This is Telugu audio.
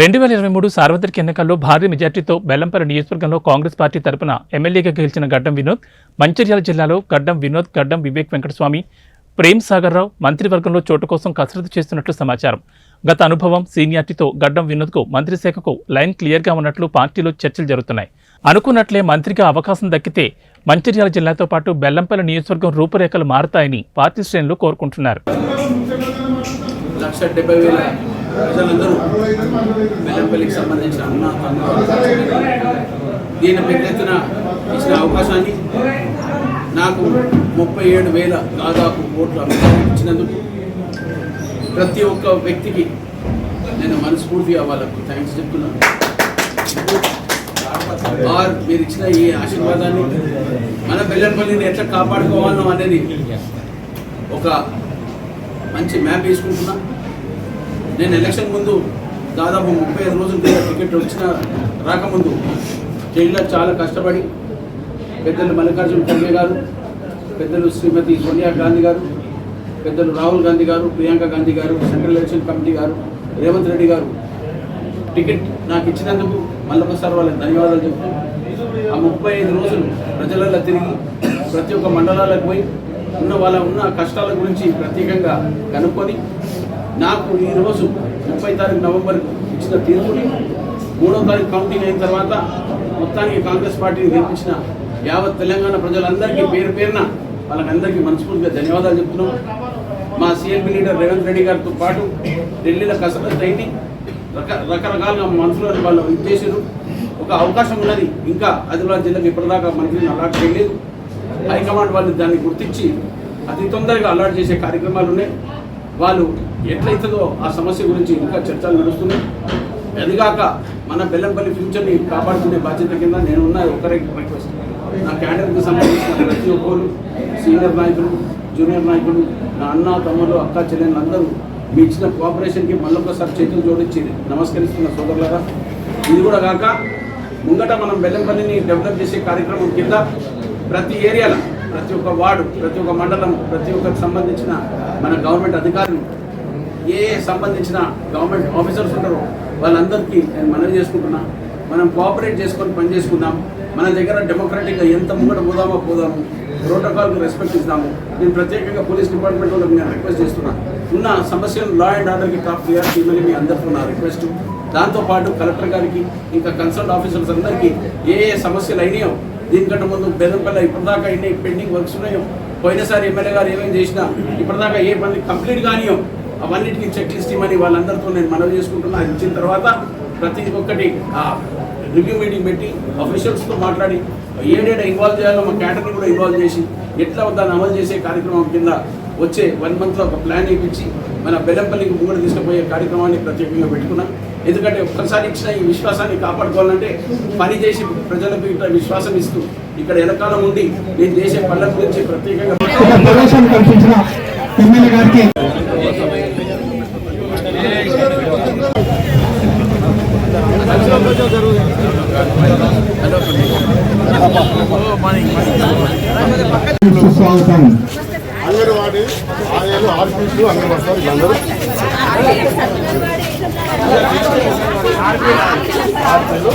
రెండు వేల ఇరవై మూడు సార్వత్రిక ఎన్నికల్లో భారీ మెజార్టీతో బెల్లంపల్లి నియోజకవర్గంలో కాంగ్రెస్ పార్టీ తరపున ఎమ్మెల్యేగా గెలిచిన గడ్డం వినోద్ మంచిర్యాల జిల్లాలో గడ్డం వినోద్ గడ్డం వివేక్ వెంకటస్వామి ప్రేమ్ సాగర్ రావు మంత్రివర్గంలో చోటు కోసం కసరత్తు చేస్తున్నట్లు సమాచారం. గత అనుభవం సీనియార్టీతో గడ్డం వినోద్కు మంత్రి శాఖకు లైన్ క్లియర్గా ఉన్నట్లు పార్టీలో చర్చలు జరుగుతున్నాయి. అనుకున్నట్లే మంత్రిగా అవకాశం దక్కితే మంచిర్యాల జిల్లాతో పాటు బెల్లంపల్లి నియోజకవర్గం రూపురేఖలు మారతాయని పార్టీ శ్రేణులు కోరుకుంటున్నారు. లక్ష డెబ్బై వేల ప్రజలందరూ బెల్లంపల్లికి సంబంధించిన అన్న దీని పెద్ద ఎత్తున ఇచ్చిన అవకాశాన్ని నాకు ముప్పై ఏడు వేల దాదాపు ఓట్లు అమెరికాకి ఇచ్చినందుకు ప్రతి ఒక్క వ్యక్తికి నేను మనస్ఫూర్తిగా వాళ్ళకు థ్యాంక్స్ చెప్తున్నాను. ఆర్ మీరు ఇచ్చిన ఈ ఆశీర్వాదాన్ని మన బెల్లంపల్లిని ఎట్లా కాపాడుకోవాలో అనేది ఒక మంచి మ్యాప్ వేసుకుంటున్నా. నేను ఎలక్షన్ ముందు దాదాపు ముప్పై ఐదు రోజుల క్రితం టికెట్ వచ్చిన రాకముందు జైల్లో చాలా కష్టపడి పెద్దలు మల్లికార్జున ఖర్గే గారు పెద్దలు శ్రీమతి సోనియా గాంధీ గారు పెద్దలు రాహుల్ గాంధీ గారు ప్రియాంక గాంధీ గారు సెంట్రల్ ఎలక్షన్ కమిటీ గారు రేవంత్ రెడ్డి గారు టికెట్ నాకు ఇచ్చినందుకు మళ్ళొకసారి వాళ్ళకి ధన్యవాదాలు చెప్తూ ఆ ముప్పై ఐదు రోజులు ప్రజలలో తిరిగి ప్రతి ఒక్క మండలాలకు పోయి ఉన్న వాళ్ళ ఉన్న కష్టాల గురించి ప్రత్యేకంగా కనుక్కొని నాకు ఈరోజు ముప్పై తారీఖు నవంబర్ ఇచ్చిన తీర్పుని మూడో తారీఖు కౌంటింగ్ అయిన తర్వాత మొత్తానికి కాంగ్రెస్ పార్టీని గెలిపించిన యావత్ తెలంగాణ ప్రజలందరికీ పేరు పేరున వాళ్ళకందరికీ మనస్ఫూర్తిగా ధన్యవాదాలు చెప్తున్నాం. మా సిఎంపీ లీడర్ రేవంత్ రెడ్డి గారితో పాటు ఢిల్లీలో కసరత్తు అయింది. రక రకరకాలుగా మనసులో వాళ్ళు ఇది చేశారు ఒక అవకాశం ఉన్నది. ఇంకా ఆదిలాబాద్ జిల్లాకి ఇప్పటిదాకా మంత్రిని అలాట్ చేయలేదు. హైకమాండ్ వాళ్ళు దాన్ని గుర్తించి అతి తొందరగా అలాట్ చేసే కార్యక్రమాలు ఉన్నాయి. వాళ్ళు ఎట్లయితుందో ఆ సమస్య గురించి ఇంకా చర్చలు నడుస్తున్నాయి. అదిగాక మన బెల్లంపల్లి ఫ్యూచర్ని కాపాడుకునే బాధ్యత కింద నేను ఉన్న ఒకరే రిక్వెస్ట్ నా క్యాడర్కి సంబంధించిన ప్రతి ఒక్కరు సీనియర్ నాయకులు జూనియర్ నాయకులు నా అన్న తమ్ముడు అక్క చెల్లెళ్ళు అందరూ మీ ఇచ్చిన కోఆపరేషన్కి మళ్ళొకసారి చేతులు జోడించి నమస్కరిస్తున్న సోదరులరా ఇది కూడా కాక ముంగట మనం బెల్లంపల్లిని డెవలప్ చేసే కార్యక్రమం కింద ప్రతి ఏరియాలో ప్రతి ఒక్క వార్డు ప్రతి ఒక్క మండలం ప్రతి ఒక్కరికి సంబంధించిన మన గవర్నమెంట్ అధికారులు ఏ సంబంధించిన గవర్నమెంట్ ఆఫీసర్స్ ఉంటారో వాళ్ళందరికీ నేను మనవి చేసుకుంటున్నా. మనం కోఆపరేట్ చేసుకొని పని చేసుకుందాం. మన దగ్గర డెమోక్రటిక్గా ఎంత ముంగట పోదామో పోదాము. ప్రోటోకాల్కి రెస్పెక్ట్ ఇస్తాము. నేను ప్రత్యేకంగా పోలీస్ డిపార్ట్మెంట్ వాళ్ళకి నేను రిక్వెస్ట్ చేస్తున్నా. ఉన్న సమస్యలు లా అండ్ ఆర్డర్కి టాప్ క్లియర్ చేయమని మీ అందరితో నా రిక్వెస్ట్ దాంతోపాటు కలెక్టర్ గారికి ఇంకా కన్సల్ట్ ఆఫీసర్స్ అందరికీ ఏ ఏ సమస్యలు అయినాయో దీనికంటే ముందు బెదంపల్లి ఇప్పటిదాకా ఎన్ని పెండింగ్ వర్క్స్ ఉన్నాయో పోయినసారి ఎమ్మెల్యే గారు ఏమేమి చేసినా ఇప్పటిదాకా ఏ పని కంప్లీట్ కానియో అవన్నిటికీ చెక్ లిస్ట్ ఇవ్వని వాళ్ళందరితో నేను మనవి చేసుకుంటున్నా. అది ఇచ్చిన తర్వాత ప్రతి ఒక్కటి రివ్యూ మీటింగ్ పెట్టి అఫీషియల్స్తో మాట్లాడి ఏడేడ ఇన్వాల్వ్ చేయాలో మా క్యాటర్ని కూడా ఇన్వాల్వ్ చేసి ఎట్లా దాన్ని అమలు చేసే కార్యక్రమం కింద వచ్చే వన్ మంత్లో ఒక ప్లాన్ ఇప్పించి మన బెల్లంపల్లికి ముంగడు తీసుకుపోయే కార్యక్రమాన్ని ప్రత్యేకంగా పెట్టుకున్నాం. ఎందుకంటే ఒక్కసారి ఇచ్చిన ఈ విశ్వాసాన్ని కాపాడుకోవాలంటే పని చేసి ప్రజలకు ఇట్లా విశ్వాసం ఇస్తూ ఇక్కడ ఎనకాలం ఉండి నేను చేసే పనుల గురించి ప్రత్యేకంగా జరుగుతుంది గారికి సుస్వాగతం అంగన్వాడీ ఆయాలు ఆర్పీలు అందరూ వస్తారు వీళ్ళందరూ. ఆర్పీలు